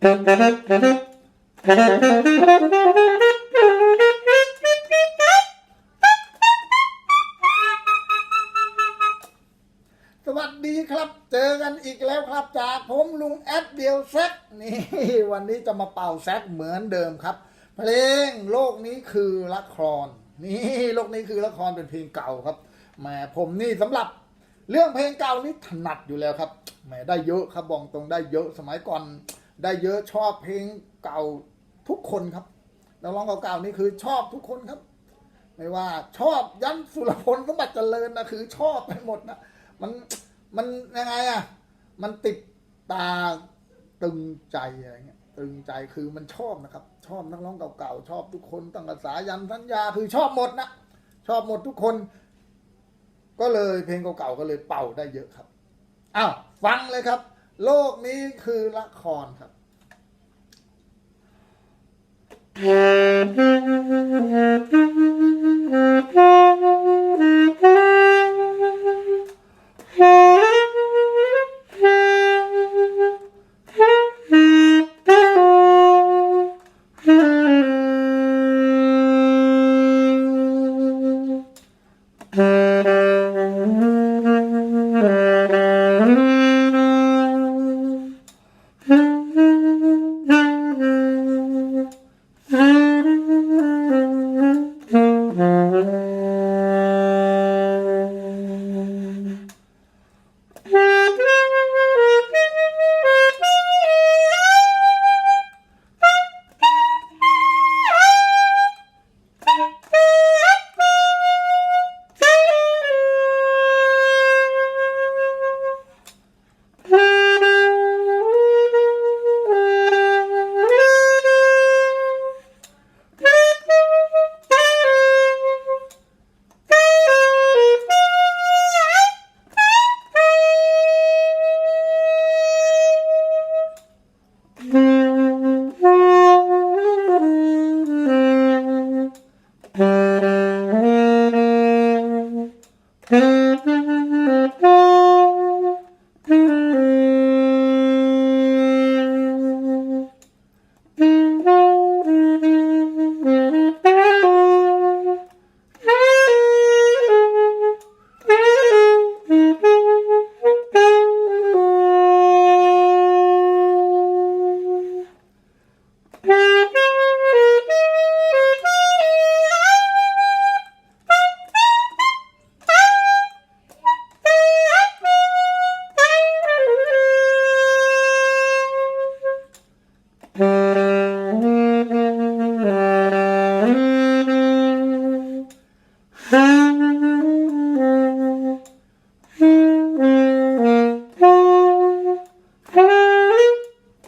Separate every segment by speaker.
Speaker 1: สวัสดีครับ เจอกันอีกแล้วครับ จากผมลุงแอดเดียวแซกนี่วันนี้จะมาเป่าแซกเหมือนเดิมครับ เพลงโลกนี้คือละคร นี่โลกนี้คือละครเป็นเพลงเก่าครับแหมผมนี่สำหรับเรื่องเพลงเก่านี่ถนัดอยู่แล้วครับแหมได้เยอะครับบอกตรงได้เยอะสมัยก่อน ได้เยอะชอบเพลงเก่าทุกคนครับนักร้องเก่าๆนี่คือชอบทุกคนครับ ไม่ว่าชอบยันสุรพลสมบัติเจริญนะคือชอบไปหมดนะมันมันยังไงอะมันติดตาตึงใจอะไรเงี้ยตึงใจคือมันชอบนะครับ ชอบนักร้องเก่าๆชอบทุกคนตั้งแต่สายันสัญญาคือชอบหมดนะชอบหมดทุกคน ก็เลยเพลงเก่าๆก็เลยเป่าได้เยอะครับอ้าวฟังเลยครับ โลกนี้คือละครครับ Mm-hmm.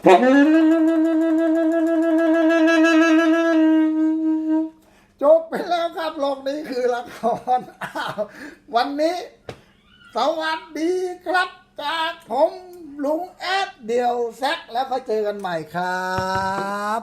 Speaker 1: จบไปแล้วครับโลกนี้คือละครอ้าววันนี้ สวัสดีครับจากผมลุงแอดเดียวแซกแล้วก็เจอกันใหม่ครับ